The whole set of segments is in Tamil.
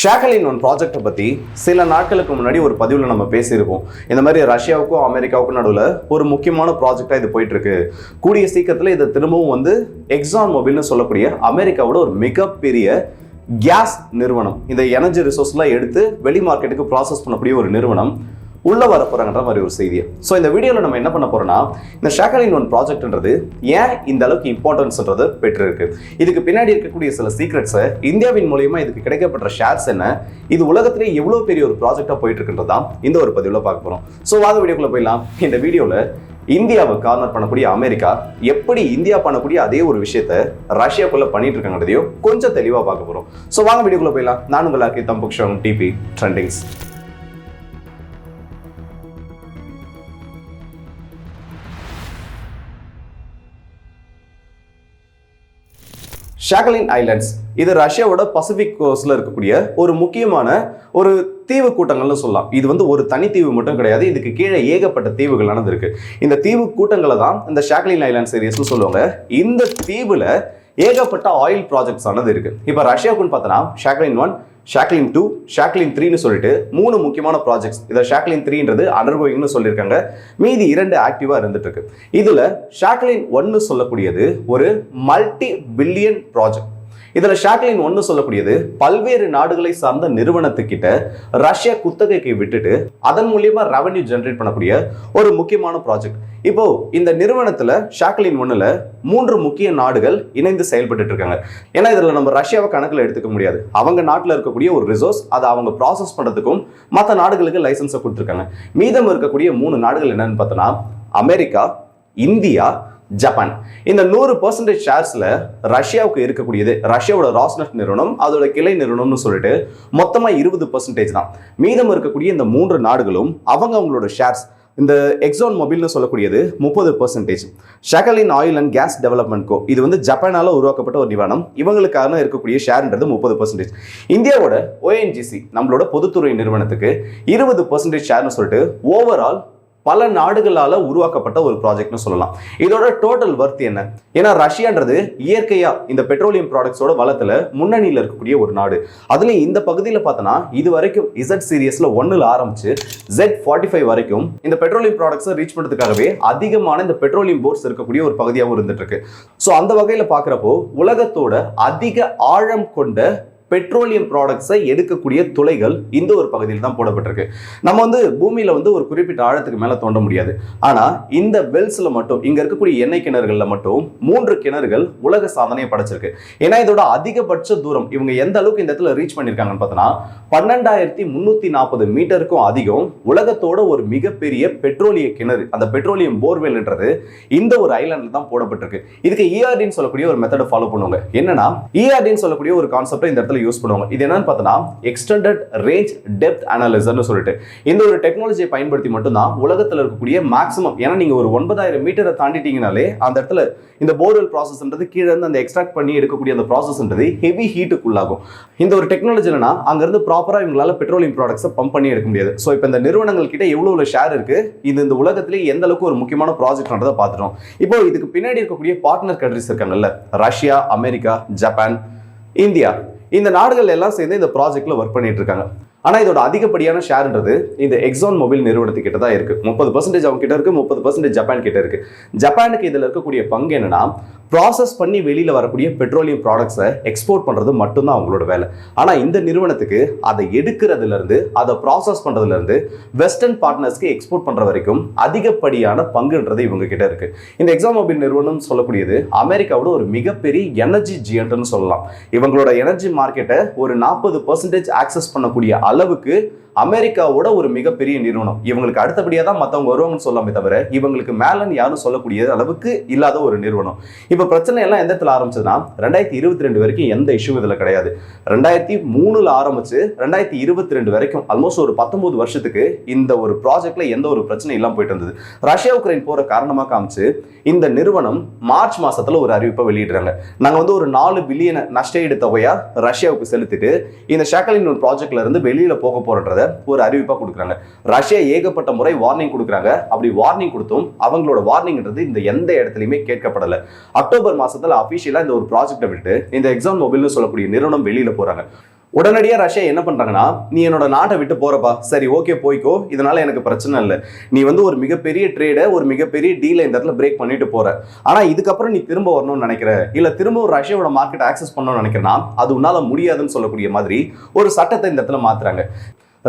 ஷாகலின் ஒன் ப்ராஜெக்ட்டை பற்றி சில நாட்களுக்கு முன்னாடி ஒரு பதிவில் நம்ம பேசியிருக்கோம் இந்த மாதிரி ரஷ்யாவுக்கும் அமெரிக்காவுக்கும் நடுவில் ஒரு முக்கியமான ப்ராஜெக்டாக இது போயிட்டுருக்கு. கூடிய சீக்கிரத்தில் இதை திரும்பவும் வந்து எக்ஸான் மொபைல்னு சொல்லக்கூடிய அமெரிக்காவோட ஒரு மிகப்பெரிய கேஸ் நிறுவனம். இந்த எனர்ஜி ரிசோர்ஸ்லாம் எடுத்து வெளி மார்க்கெட்டுக்கு ப்ராசஸ் பண்ணக்கூடிய ஒரு நிறுவனம். உள்ளே வர போறாங்கன்ற மாதிரி ஒரு செய்தி. ஸோ இந்த வீடியோவில் நம்ம என்ன பண்ண போகிறோம்னா இந்த ஷாக்கலின் ஒன் ப்ராஜெக்ட்ன்றது ஏன் இந்த அளவுக்கு இம்பார்ட்டன்ஸ்ன்றது பெற்றிருக்கு? இதுக்கு பின்னாடி இருக்கக்கூடிய சில சீக்ரெட்ஸை இந்தியாவின் மூலியமாக இதுக்கு கிடைக்கப்பட்ட ஷேர்ஸ் என்ன? இது உலகத்திலே எவ்வளோ பெரிய ஒரு ப்ராஜெக்டாக போயிட்டு இருக்குன்றது தான் இந்த ஒரு பதிவில் பார்க்க போகிறோம் ஸோ வாங்க வீடியோக்குள்ளே போயிடலாம். இந்த வீடியோவில் இந்தியாவை கார்னர் பண்ணக்கூடிய அமெரிக்கா எப்படி இந்தியா பண்ணக்கூடிய அதே ஒரு விஷயத்த ரஷ்யாக்குள்ள பண்ணிட்டு இருக்காங்கிறதையும் கொஞ்சம் தெளிவாக பார்க்க போகிறோம் ஸோ வாங்க வீடியோக்குள்ள போயிடலாம். நான் உங்கள் ஆக்கி தம்புக்ஷம் டிபி ட்ரெண்டிங்ஸ் ஷாகலின் ஐலண்ட்ஸ் இது ரஷ்யாவோட பசிபிக் கோஸ்ட்ல இருக்கக்கூடிய ஒரு முக்கியமான ஒரு தீவு கூட்டங்கள்னு சொல்லலாம். இது வந்து ஒரு தனித்தீவு மட்டும் கிடையாது. இதுக்கு கீழே ஏகப்பட்ட தீவுகள் நடந்திருக்கு. இந்த தீவு கூட்டங்களை தான் இந்த ஷாக்லின் ஐலாண்ட் சீரியஸ்னு சொல்லுவாங்க. இந்த தீவுல ஏகப்பட்ட ஆயில் ப்ராஜெக்ட்ஸ் ஆனது இருக்கு. இப்போ ரஷ்யாவுக்குன்னு பார்த்தோன்னா Sakhalin one Sakhalin two Sakhalin த்ரீன்னு சொல்லிட்டு மூணு முக்கியமான ப்ராஜெக்ட்ஸ் இதை ஷாக்லின் த்ரீன்றது அண்டர்கோயிங்னு சொல்லியிருக்காங்க. மீதி இரண்டு ஆக்டிவாக இருந்துட்டு இருக்கு. இதில் ஷாக்லின் ஒன்னு சொல்லக்கூடியது ஒரு மல்டி பில்லியன் ப்ராஜெக்ட் இதில் ஷாக்லின் ஒன்று சொல்லக்கூடியது பல்வேறு நாடுகளை சார்ந்த நிறுவனத்துக்கிட்ட ரஷ்யா குத்தகைக்கு விட்டுட்டு அதன் மூலியமா ரெவன்யூ ஜென்ரேட் பண்ணக்கூடிய ஒரு முக்கியமான ப்ராஜெக்ட் இப்போ இந்த நிறுவனத்துல ஷாக்லின் ஒன்றில் மூன்று முக்கிய நாடுகள் இணைந்து செயல்பட்டு இருக்காங்க. ஏன்னா இதில் நம்ம ரஷ்யாவை கணக்கில் எடுத்துக்க முடியாது. அவங்க நாட்டில் இருக்கக்கூடிய ஒரு ரிசோர்ஸ் அதை அவங்க ப்ராசஸ் பண்ணுறதுக்கும் மற்ற நாடுகளுக்கு லைசன்ஸை கொடுத்துருக்காங்க. மீதம் இருக்கக்கூடிய மூணு நாடுகள் என்னன்னு பார்த்தோன்னா அமெரிக்கா இந்தியா ஜப்பான். இந்த நூறு பர்சன்டேஜ் ஷேர்ஸில் ரஷ்யாவுக்கு இருக்கக்கூடியது ரஷ்யாவோட ராஸ்னட் நிறுவனம் அதோட கிளை நிறுவனம்னு சொல்லிட்டு மொத்தமாக இருபது பர்சன்டேஜ் தான். மீதம் இருக்கக்கூடிய இந்த மூன்று நாடுகளும் அவங்க அவங்களோட ஷேர்ஸ் இந்த எக்ஸான் மொபைல்னு சொல்லக்கூடியது முப்பது percentage Sakhalin oil and gas development co இது வந்து ஜப்பானால் உருவாக்கப்பட்ட ஒரு நிறுவனம். இவங்களுக்கான இருக்கக்கூடிய ஷேர்ன்றது முப்பது பர்சன்டேஜ் இந்தியாவோட ஓஎன்ஜிசி நம்மளோட பொதுத்துறை நிறுவனத்துக்கு இருபது பர்சன்டேஜ் ஷேர்னு சொல்லிட்டு ஓவரால் பல நாடுகளால் உருவாக்கப்பட்ட ஒரு ப்ராஜெக்ட்னு சொல்லலாம். இதோட டோட்டல் ஒர்த் என்ன? ஏன்னா ரஷ்யான்றது இயற்கையா இந்த பெட்ரோலியம் ப்ராடக்ட்ஸோட வளத்துல முன்னணியில் இருக்கக்கூடிய ஒரு நாடு. அதுலேயும் இந்த பகுதியில் பார்த்தோன்னா இது வரைக்கும் இசட் சீரியஸ்ல ஒன்னுல ஆரம்பிச்சு ஜெட் ஃபார்ட்டி ஃபைவ் வரைக்கும் இந்த பெட்ரோலியம் ப்ராடக்ட்ஸை ரீச் பண்ணுறதுக்காகவே அதிகமான இந்த பெட்ரோலியம் போர்ட்ஸ் இருக்கக்கூடிய ஒரு பகுதியாகவும் இருந்துட்டு இருக்கு. ஸோ அந்த வகையில் பார்க்குறப்போ உலகத்தோட அதிக ஆழம் கொண்ட பெட்ரோலியம் ப்ராடக்ட்ஸை எடுக்கக்கூடிய துளைகள் இந்த ஒரு பகுதியில் தான் போடப்பட்டிருக்கு. நம்ம வந்து பூமியில் வந்து ஒரு குறிப்பிட்ட ஆழத்துக்கு மேலே தோண்ட முடியாது. ஆனால் இந்த வெல்ஸில் மட்டும் இங்கே இருக்கக்கூடிய எண்ணெய் கிணறுகளில் மட்டும் மூன்று கிணறுகள் உலக சாதனையை படைச்சிருக்கு. ஏன்னா இதோட அதிகபட்ச தூரம் இவங்க எந்த அளவுக்கு இந்த இடத்துல ரீச் பண்ணியிருக்காங்கன்னு பார்த்தோன்னா பன்னெண்டாயிரத்தி முந்நூற்றி நாற்பது மீட்டருக்கும் அதிகம் உலகத்தோட ஒரு மிகப்பெரிய பெட்ரோலிய கிணறு அந்த பெட்ரோலியம் போர்வெல்ன்றது இந்த ஒரு ஐலாண்டில் தான் போடப்பட்டிருக்கு. இதுக்கு இஆர்டின்னு சொல்லக்கூடிய ஒரு மெத்தடை ஃபாலோ பண்ணுவாங்க. என்னன்னா இஆர்டின்னு சொல்லக்கூடிய ஒரு கான்செப்டை இந்த இடத்துல யூஸ் பண்ணுவாங்க. இது என்னன்னு பார்த்தோன்னா எக்ஸ்டெண்டட் ரேஞ்ச் டெப்த் அனாலிசர்னு சொல்லிட்டு. இந்த ஒரு டெக்னாலஜியை பயன்படுத்தி மட்டும்தான் உலகத்தில் இருக்கக்கூடிய மேக்ஸிமம் ஏன்னா நீங்கள் ஒரு ஒன்பதாயிரம் மீட்டரை தாண்டிட்டீங்கனாலே அந்த இடத்துல இந்த போர்வெல் ப்ராசஸ்ன்றது கீழே இருந்து அந்த எக்ஸ்ட்ராக்ட் பண்ணி எடுக்கக்கூடிய அந்த ப்ராசஸ்ன்றது ஹெவி ஹீட்டுக்குள்ளாகும் இந்த ஒரு டெக்னாலஜி என்னன்னா அங்கேருந்து ப்ராப்பராக இவங்களால பெட்ரோலியம் ப்ராடக்ட்ஸை பம்ப் பண்ணி எடுக்க முடியாது. ஸோ இப்போ இந்த நிறுவனங்கள் கிட்ட எவ்வளோ ஷேர் இருக்கு? இது இந்த உலகத்திலே எந்த அளவுக்கு ஒரு முக்கியமான ப்ராஜெக்ட்ன்றதை பார்த்துட்டோம். இப்போ இதுக்கு பின்னாடி இருக்கக்கூடிய பார்ட்னர் கண்ட்ரிஸ் இருக்காங்கல்ல. ரஷ்யா அமெரிக்கா ஜப்பான் இந்தியா இந்த நாடுகள் எல்லாம் சேர்ந்து இந்த ப்ராஜெக்ட்ல ஒர்க் பண்ணிட்டு இருக்காங்க. ஆனால் இதோட அதிகப்படியான ஷேர்ன்றது இந்த எக்ஸான் மொபைல் நிறுவனத்துக்கிட்ட தான் இருக்கு. முப்பது பர்சன்டேஜ் அவங்க கிட்ட இருக்கு முப்பது பர்சன்டேஜ் ஜப்பான் கிட்ட இருக்கு. ஜப்பானுக்கு இதில் இருக்கக்கூடிய பங்கு என்னன்னா ப்ராசஸ் பண்ணி வெளியில் வரக்கூடிய பெட்ரோலியம் ப்ராடக்ட்ஸை எக்ஸ்போர்ட் பண்ணுறது மட்டும்தான் அவங்களோட வேலை. ஆனால் இந்த நிறுவனத்துக்கு அதை எடுக்கிறதுலேருந்து அதை ப்ராசஸ் பண்ணுறதுலேருந்து வெஸ்டர்ன் பார்ட்னர்ஸ்க்கு எக்ஸ்போர்ட் பண்ணுற வரைக்கும் அதிகப்படியான பங்குன்றது இவங்க கிட்ட இருக்குது இந்த எக்ஸாம் மொபைல் நிறுவனம் சொல்லக்கூடியது அமெரிக்காவோட ஒரு மிகப்பெரிய எனர்ஜி ஜியன்ட்னு சொல்லலாம். இவங்களோட எனர்ஜி மார்க்கெட்டை ஒரு நாற்பது பர்சன்டேஜ் ஆக்சஸ் பண்ணக்கூடிய அளவுக்கு அமெரிக்காவோட ஒரு மிகப்பெரிய நிறுவனம். இவங்களுக்கு அடுத்தபடியாக தான் மற்றவங்க வருவாங்கன்னு சொல்லாமே தவிர இவங்களுக்கு மேலன்னு யாரும் சொல்லக்கூடிய அளவுக்கு இல்லாத ஒரு நிறுவனம். இப்போ பிரச்சனை எல்லாம் எந்த இடத்துல ஆரம்பிச்சதுன்னா ரெண்டாயிரத்தி இருபத்தி ரெண்டு வரைக்கும் எந்த இஷ்யூ இதில் கிடையாது. ரெண்டாயிரத்தி மூணுல ஆரம்பிச்சு ரெண்டாயிரத்தி இருபத்தி ரெண்டு வரைக்கும் ஆல்மோஸ்ட் ஒரு பத்தொன்பது வருஷத்துக்கு இந்த ஒரு ப்ராஜெக்ட்ல எந்த ஒரு பிரச்சனையும் இல்லாமல் போயிட்டு இருந்தது. ரஷ்யா உக்ரைன் போற காரணமாக காமிச்சு இந்த நிறுவனம் மார்ச் மாசத்துல ஒரு அறிவிப்பை வெளியிடுறாங்க. நாங்கள் வந்து ஒரு நாலு பில்லியன் நஷ்டஈடு தொகையா ரஷ்யாவுக்கு செலுத்திட்டு இந்த ஷாக்கலின் ஒரு ப்ராஜெக்ட்ல இருந்து வெளியில போக போறன்றத ஒரு அறிவிப்பா கொடுக்குறாங்க. ரஷ்யா ஏகப்பட்ட முறை வார்னிங் கொடுக்குறாங்க. அப்படி வார்னிங் கொடுத்தும் அவங்களோட வார்னிங்ன்றது இந்த எந்த இடத்துலையுமே கேட்கப்படலை. அக்டோபர் மாசத்துல அபிஷியலா இந்த ஒரு ப்ராஜெக்டை விட்டு இந்த எக்ஸாம் மொபைல்னு சொல்லக்கூடிய நிறுவனம் வெளியில போறாங்க. உடனடியாக ரஷ்யா என்ன பண்றாங்கன்னா நீ என்னோட நாட்டை விட்டு போறப்பா. சரி ஓகே போய்க்கோ. இதனால எனக்கு பிரச்சனை இல்லை. நீ வந்து ஒரு மிகப்பெரிய ட்ரேடை ஒரு மிகப்பெரிய டீலை இந்த இடத்துல பிரேக் பண்ணிட்டு போற. ஆனா இதுக்கப்புறம் நீ திரும்ப வரணும்னு நினைக்கிற. இல்ல திரும்ப ஒரு ரஷ்யாவோட மார்க்கெட் ஆக்சஸ் பண்ணணும்னு நினைக்கிறனா அது உன்னால முடியாதுன்னு சொல்லக்கூடிய மாதிரி ஒரு சட்டத்தை இந்த இடத்துல மாத்துறாங்க.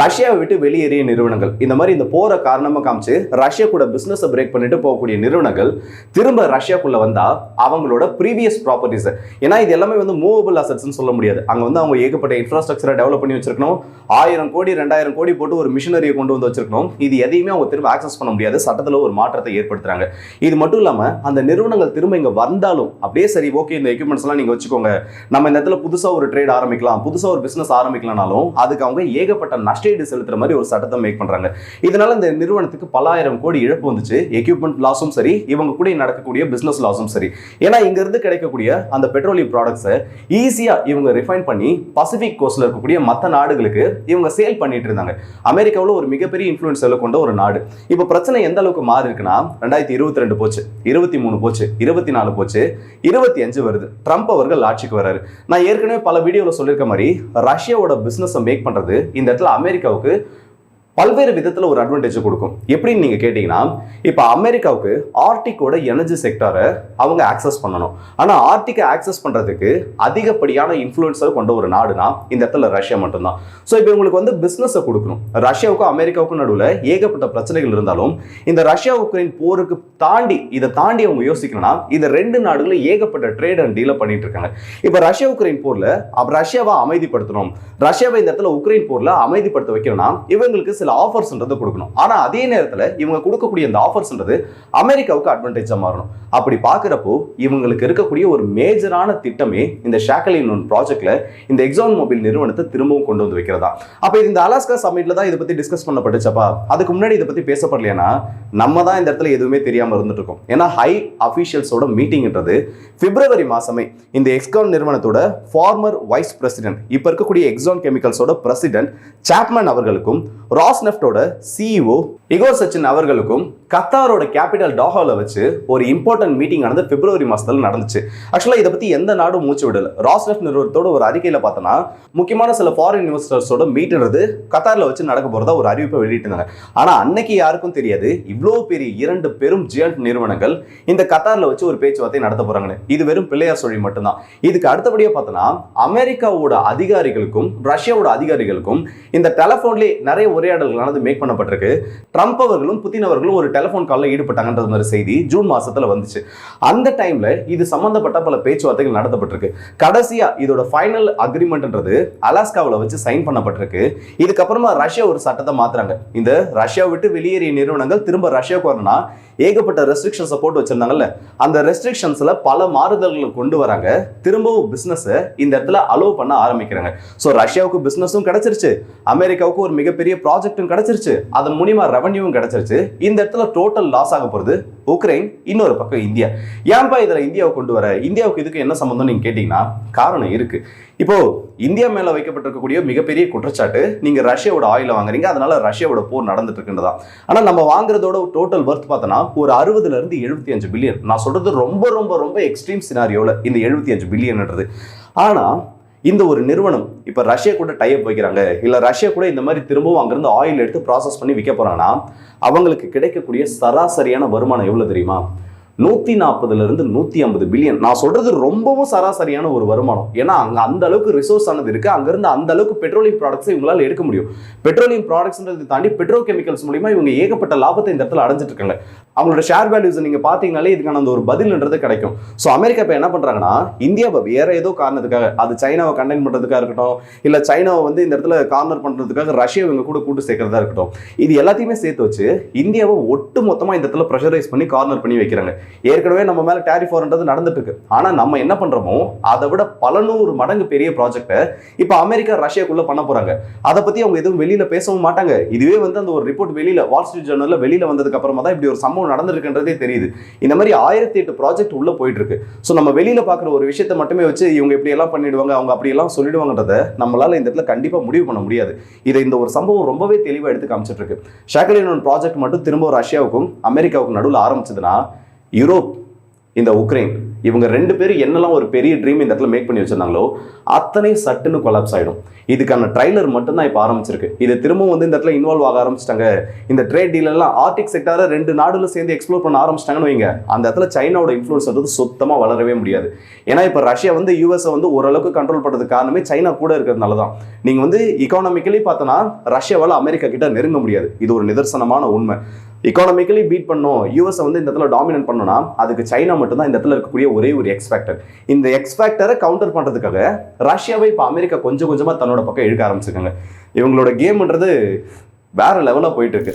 ரஷ்யாவை விட்டு வெளியேறிய நிறுவனங்கள். இந்த மாதிரி இந்த போற காரணமாக காமிச்சு ரஷ்யா கூட பிசினஸ் பிரேக் பண்ணிட்டு போகக்கூடிய நிறுவனங்கள் திரும்ப ரஷ்யாக்குள்ள வந்தா அவங்களோட ப்ரீவியஸ் ப்ராப்பர்ட்டிஸ் ஏன்னா இது எல்லாமே வந்து மூவபிள் அசட்ஸ்னு சொல்ல முடியாது. அங்க வந்து அவங்க ஏகப்பட்ட இன்ஃப்ராஸ்ட்ரக்சரை டெவலப் பண்ணி வச்சிருக்கணும். ஆயிரம் கோடி ரெண்டாயிரம் கோடி போட்டு ஒரு மிஷினரியை கொண்டு வந்து வச்சிருக்கணும். இது எதையுமே அவங்க திரும்ப ஆக்சஸ் பண்ண முடியாது. சட்டத்தில் ஒரு மாற்றத்தை ஏற்படுத்துறாங்க. இது மட்டும் இல்லாம அந்த நிறுவனங்கள் திரும்ப இங்க வந்தாலும் அப்படியே சரி ஓகே இந்த எக்யூப்மெண்ட்ஸ் எல்லாம் நீங்க வச்சுக்கோங்க. நம்ம இந்த இடத்துல புதுசா ஒரு ட்ரேட் ஆரம்பிக்கலாம். புதுசா ஒரு பிசினஸ் ஆரம்பிக்கலனாலும் அதுக்கு அவங்க ஏகப்பட்ட நஷ்டம் நஷ்டஈடு செலுத்துற மாதிரி ஒரு சட்டத்தை மேக் பண்றாங்க. இதனால இந்த நிறுவனத்துக்கு பலாயிரம் கோடி இழப்பு வந்துச்சு. எக்யூப்மெண்ட் லாஸும் சரி இவங்க கூட நடக்கக்கூடிய பிசினஸ் லாஸும் சரி. ஏன்னா இங்க இருந்து கிடைக்கக்கூடிய அந்த பெட்ரோலியம் ப்ராடக்ட்ஸை ஈஸியா இவங்க ரிஃபைன் பண்ணி பசிபிக் கோஸ்ட்ல இருக்கக்கூடிய மற்ற நாடுகளுக்கு இவங்க சேல் பண்ணிட்டு இருந்தாங்க. அமெரிக்காவில் ஒரு மிகப்பெரிய இன்ஃப்ளூயன்ஸில் கொண்ட ஒரு நாடு. இப்போ பிரச்சனை எந்த அளவுக்கு மாறி இருக்குன்னா ரெண்டாயிரத்தி இருபத்தி ரெண்டு போச்சு இருபத்தி மூணு போச்சு இருபத்தி நாலு போச்சு இருபத்தி அஞ்சு வருது. ட்ரம்ப் அவர்கள் ஆட்சிக்கு வராரு. நான் ஏற்கனவே பல வீடியோவில் சொல்லியிருக்க மாதிரி ரஷ்யாவோட பிஸ்னஸை மேக் பண்ணுறது இந்த இடத்துல அமெரிக்காவுக்கு பல்வேறு விதத்தில் ஒரு அட்வான்டேஜ் கொடுக்கும். எப்படின்னு நீங்கள் கேட்டிங்கன்னா இப்போ அமெரிக்காவுக்கு ஆர்டிக்கோட எனர்ஜி செக்டாரை அவங்க ஆக்சஸ் பண்ணணும். ஆனால் ஆர்டிக்கை ஆக்சஸ் பண்ணுறதுக்கு அதிகப்படியான இன்ஃப்ளூயன்ஸர் கொண்ட ஒரு நாடுனா இந்த இடத்துல ரஷ்யா மட்டும்தான். ஸோ இப்போ இவங்களுக்கு வந்து பிஸ்னஸை கொடுக்கணும். ரஷ்யாவுக்கும் அமெரிக்காவுக்கும் நடுவில் ஏகப்பட்ட பிரச்சனைகள் இருந்தாலும் இந்த ரஷ்யா உக்ரைன் போருக்கு தாண்டி இதை தாண்டி அவங்க யோசிக்கணும்னா இந்த ரெண்டு நாடுகளும் ஏகப்பட்ட ட்ரேட் அண்ட் டீலை பண்ணிட்டு இருக்காங்க. இப்போ ரஷ்யா உக்ரைன் போரில் ரஷ்யாவை அமைதிப்படுத்தணும். ரஷ்யாவை இந்த இடத்துல உக்ரைன் போரில் அமைதிப்படுத்த வைக்கணும்னா இவங்களுக்கு சில ஆஃபர்ஸ்ன்றது கொடுக்கணும். ஆனால் அதே நேரத்தில் இவங்க கொடுக்கக்கூடிய அந்த ஆஃபர்ஸ்ன்றது அமெரிக்காவுக்கு அட்வான்டேஜாக மாறணும். அப்படி பார்க்குறப்போ இவங்களுக்கு இருக்கக்கூடிய ஒரு மேஜரான திட்டமே இந்த ஷாக்கலின் ஒன் இந்த எக்ஸான் மொபைல் நிறுவனத்தை திரும்பவும் கொண்டு வந்து வைக்கிறதா. அப்போ இது இந்த அலாஸ்கா சமிட்ல தான் இதை பற்றி டிஸ்கஸ் பண்ணப்பட்டுச்சப்பா? அதுக்கு முன்னாடி இதை பத்தி பேசப்படலையானா? நம்ம தான் இந்த இடத்துல எதுவுமே தெரியாம இருந்துட்டு இருக்கோம் ஏன்னா ஹை அஃபீஷியல்ஸோட மீட்டிங்ன்றது பிப்ரவரி மாசமே இந்த எக்ஸ்கான் நிறுவனத்தோட ஃபார்மர் வைஸ் பிரசிடென்ட் இப்ப இருக்கக்கூடிய எக்ஸான் கெமிக்கல்ஸோட பிரசிடென்ட் சாப்மன் அவர்களுக்கும் ராஸ்நெஃப்டோட சிஇஓ இகோர் சச்சின் அவர்களுக்கும் கத்தாரோட கேபிட்டல் டாஹாவில் வச்சு ஒரு இம்பார்ட்டன்ட் மீட்டிங் ஆனது பிப்ரவரி மாதத்தில் நடந்துச்சு. ஆக்சுவலாக இதை பற்றி எந்த நாடும் மூச்சு விடல. ராஸ்நெஃப்ட் நிறுவனத்தோட ஒரு அறிக்கையில் பார்த்தோன்னா முக்கியமான சில ஃபாரின் இன்வெஸ்டர்ஸோட மீட்ன்றது கத்தாரில் வச்சு நடக்க போறதா ஒரு அறிவிப்பை வெளியிட்டிருந்தாங்க. ஆனா அன்னைக்கு யாருக்கும் தெரியாது. இவ்வளோ பெரிய இரண்டு பெரும் ஜியண்ட் நிறுவனங்கள் இந்த கத்தாரில் வச்சு ஒரு பேச்சுவார்த்தை நடத்த போகிறாங்கன்னு இது வெறும் பிள்ளையார் சொல்லி மட்டும்தான். இதுக்கு அடுத்தபடியாக பார்த்தோன்னா அமெரிக்காவோட அதிகாரிகளுக்கும் ரஷ்யாவோட அதிகாரிகளுக்கும் இந்த டெலஃபோன்லேயே நிறைய உரையாடல்களானது மேக் பண்ணப்பட்டிருக்கு. ட்ரம்ப் அவர்களும் புதின் அவர்களும் ஒரு டெலிஃபோன் காலில் ஈடுபட்டாங்கன்ற மாதிரி செய்தி ஜூன் மாதத்தில் வந்துச்சு. அந்த டைமில் இது சம்பந்தப்பட்ட பல பேச்சுவார்த்தைகள் நடத்தப்பட்டிருக்கு. கடைசியா இதோட ஃபைனல் அக்ரிமெண்ட்ன்றது அலாஸ்காவில் வச்சு சைன் பண்ணப்பட்டிருக்கு. இதுக்கப்புறமா ரஷ்யா ஒரு சட்டத்தை மாத்துறாங்க. இந்த ரஷ்யா விட்டு வெளியேறிய நிறுவனங்கள் திரும்ப ரஷ்யாவுக்கு வரணும்னா ஏகப்பட்ட ரெஸ்ட்ரிக்ஷன்ஸை போட்டு வச்சிருந்தாங்கல்ல. அந்த ரெஸ்ட்ரிக்ஷன்ஸ்ல பல மாறுதல்களை கொண்டு வராங்க. திரும்பவும் பிஸ்னஸை இந்த இடத்துல அலோவ் பண்ண ஆரம்பிக்கிறாங்க. ஸோ ரஷ்யாவுக்கு பிஸ்னஸும் கிடைச்சிருச்சு. அமெரிக்காவுக்கு ஒரு மிகப்பெரிய ப்ராஜெக்ட் ப்ராஜெக்ட்டும் கிடைச்சிருச்சு. அதன் மூலியமா ரெவன்யூவும் கிடைச்சிருச்சு. இந்த இடத்துல டோட்டல் லாஸ் ஆக போகிறது உக்ரைன் இன்னொரு பக்கம் இந்தியா. ஏன்பா இதில் இந்தியாவை கொண்டு வர? இந்தியாவுக்கு இதுக்கு என்ன சம்மந்தம் நீங்கள் கேட்டிங்கன்னா காரணம் இருக்குது இப்போ இந்தியா மேல வைக்கப்பட்டிருக்கக்கூடிய மிகப்பெரிய குற்றச்சாட்டு நீங்க ரஷ்யாவோட ஆயில வாங்குறீங்க அதனால ரஷ்யாவோட போர் நடந்துட்டு இருக்குன்றதான் ஆனா நம்ம வாங்குறதோட டோட்டல் ஒர்த் பார்த்தோன்னா ஒரு அறுபதுல இருந்து எழுபத்தி அஞ்சு பில்லியன் நான் சொல்றது ரொம்ப ரொம்ப ரொம்ப எக்ஸ்ட்ரீம் சினாரியோல இந்த எழுபத்தி அஞ்சு பில்லியன்ன்றது ஆனா இந்த ஒரு நிறுவனம் இப்போ ரஷ்யா கூட டைப் வைக்கிறாங்க. இல்லை ரஷ்யா கூட இந்த மாதிரி திரும்பவும் அங்கேருந்து ஆயில் எடுத்து ப்ராசஸ் பண்ணி விற்க போகிறாங்கன்னா அவங்களுக்கு கிடைக்கக்கூடிய சராசரியான வருமானம் எவ்வளோ தெரியுமா? நூற்றி நாற்பதுலேருந்து நூற்றி ஐம்பது பில்லியன் நான் சொல்கிறது ரொம்பவும் சராசரியான ஒரு வருமானம். ஏன்னா அங்கே அந்த அளவுக்கு ரிசோர்ஸ் ஆனது இருக்குது அங்கேருந்து அந்த அளவுக்கு பெட்ரோலியம் ப்ராடக்ட்ஸை இவங்களால் எடுக்க முடியும். பெட்ரோலியம் ப்ராடக்ட்ஸ்ன்றதை தாண்டி பெட்ரோ கெமிக்கல்ஸ் மூலிமா இவங்க ஏகப்பட்ட லாபத்தை இந்த இடத்துல அடைஞ்சிட்டு இருக்காங்க. அவங்களோட ஷேர் வேல்யூஸ் நீங்கள் பார்த்தீங்கனாலே இதுக்கான அந்த ஒரு பதில்ன்றது கிடைக்கும். ஸோ அமெரிக்கா இப்போ என்ன பண்ணுறாங்கன்னா இந்தியாவை வேற ஏதோ காரணத்துக்காக அது சைனாவை கண்டெயின் பண்ணுறதுக்காக இருக்கட்டும் இல்லை சைனாவை வந்து இந்த இடத்துல கார்னர் பண்ணுறதுக்காக ரஷ்யா இவங்க கூட கூட்டு சேர்க்கறதா இருக்கட்டும் இது எல்லாத்தையுமே சேர்த்து வச்சு இந்தியாவை ஒட்டு மொத்தமாக இந்த இடத்துல ப்ரெஷரைஸ் பண்ணி கார்னர் பண்ணி வைக்கிறாங்க. ஏற்கனவே நம்ம மேலே டேரிஃப் வரன்றது நடந்துட்டு இருக்கு ஆனால் நம்ம என்ன பண்ணுறோமோ அதை விட பல நூறு மடங்கு பெரிய ப்ராஜெக்ட்டை இப்போ அமெரிக்கா ரஷ்யாக்குள்ளே பண்ண போகிறாங்க அதை பற்றி அவங்க எதுவும் வெளியில் பேசவும் மாட்டாங்க. இதுவே வந்து அந்த ஒரு ரிப்போர்ட் வெளியில் வால் ஸ்ட்ரீட் ஜேர்னலில் வெளியில் வந்ததுக்கு அப்புறமா தான் இப்படி ஒரு சம்பவம் நடந்திருக்குன்றதே தெரியுது. இந்த மாதிரி ஆயிரத்தி எட்டு ப்ராஜெக்ட் உள்ளே போயிட்டு இருக்கு ஸோ நம்ம வெளியில் பார்க்குற ஒரு விஷயத்தை மட்டுமே வச்சு இவங்க இப்படி எல்லாம் பண்ணிடுவாங்க அவங்க அப்படியெல்லாம் சொல்லிடுவாங்கன்றத நம்மளால இந்த இடத்துல கண்டிப்பாக முடிவு பண்ண முடியாது. இதை இந்த ஒரு சம்பவம் ரொம்பவே தெளிவாக எடுத்து காமிச்சிட்டு இருக்கு ஷாக்கலின் ப்ராஜெக்ட் மட்டும் திரும்ப ரஷ்யாவுக்கும் அமெரிக்காவுக்கும் நடுவில் ஆரம்பிச்சதுன்னா யூரோப் இந்த உக்ரைன் இவங்க ரெண்டு பேரும் என்னெல்லாம் ஒரு பெரிய ட்ரீம் இந்த இடத்துல மேக் பண்ணி வச்சிருந்தாங்களோ அத்தனை சட்டுன்னு கொலாப்ஸ் ஆகிடும் இதுக்கான ட்ரைலர் மட்டும்தான் இப்போ ஆரம்பிச்சிருக்கு. இது திரும்பவும் வந்து இந்த இடத்துல இன்வால்வ் ஆக ஆரம்பிச்சிட்டாங்க. இந்த ட்ரேட் டீலெல்லாம் ஆர்டிக் செக்டாரை ரெண்டு நாடுல சேர்ந்து எக்ஸ்ப்ளோர் பண்ண ஆரம்பிச்சிட்டாங்கன்னு வைங்க. அந்த இடத்துல சைனாவோட இன்ஃப்ளூன்ஸ் வந்து சுத்தமாக வளரவே முடியாது. ஏன்னா இப்போ ரஷ்யா வந்து யூஎஸை வந்து ஓரளவுக்கு கண்ட்ரோல் பண்ணுறதுக்கு காரணமே சைனா கூட இருக்கிறதுனால தான். நீங்கள் வந்து இக்கானமிக்கலி பார்த்தோன்னா ரஷ்யாவால் அமெரிக்கா கிட்ட நெருங்க முடியாது. இது ஒரு நிதர்சனமான உண்மை. எக்கானமிக்கலி பீட் பண்ணோம் யூஎஸை வந்து இந்த இடத்துல டாமினன்ட் பண்ணோம்னா அதுக்கு சைனா மட்டும்தான் இந்த இடத்துல இருக்கக்கூடிய ஒரே ஒரு எக்ஸ் ஃபேக்டர் இந்த எக்ஸ் ஃபேக்டரை கவுண்டர் பண்ணுறதுக்காக ரஷ்யாவை இப்போ அமெரிக்கா கொஞ்சம் கொஞ்சமாக தன்னோட பக்கம் இழுக்க ஆரம்பிச்சிருக்காங்க. இவங்களோட கேம்ன்றது வேற லெவலாக போயிட்டு இருக்கு.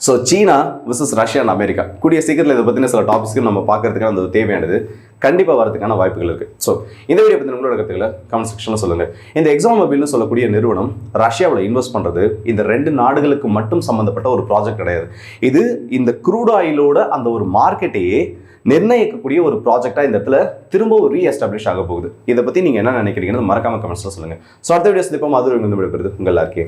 So China versus Russia and America கூடிய சீக்கிரத்தில் இதை பற்றின சில டாபிக்ஸ்க்கு நம்ம பார்க்கறதுக்கான அந்த தேவையானது கண்டிப்பாக வரதுக்கான வாய்ப்புகள் இருக்குது ஸோ இந்த வீடியோ பற்றி உங்களோட கருத்துக்களை கமெண்ட் செக்ஷனில் சொல்லுங்கள் இந்த எக்ஸாம் மொபைல்னு சொல்லக்கூடிய நிறுவனம் ரஷ்யாவில் இன்வெஸ்ட் பண்ணுறது இந்த ரெண்டு நாடுகளுக்கு மட்டும் சம்மந்தப்பட்ட ஒரு ப்ராஜெக்ட் கிடையாது. இது இந்த க்ரூட் ஆயிலோட அந்த ஒரு மார்க்கெட்டையே நிர்ணயிக்கக்கூடிய ஒரு ப்ராஜெக்டாக இந்த இடத்துல திரும்பவும் ரீஎஸ்டாப்ளிஷ் ஆக போகுது. இதை பற்றி நீங்கள் என்ன நினைக்கிறீங்கன்னு மறக்காம கமெண்ட்ஸில் சொல்லுங்கள் ஸோ அடுத்த வீடியோ சந்திப்போம். அது வந்து விடுபடுது உங்கள் எல்லாருக்கே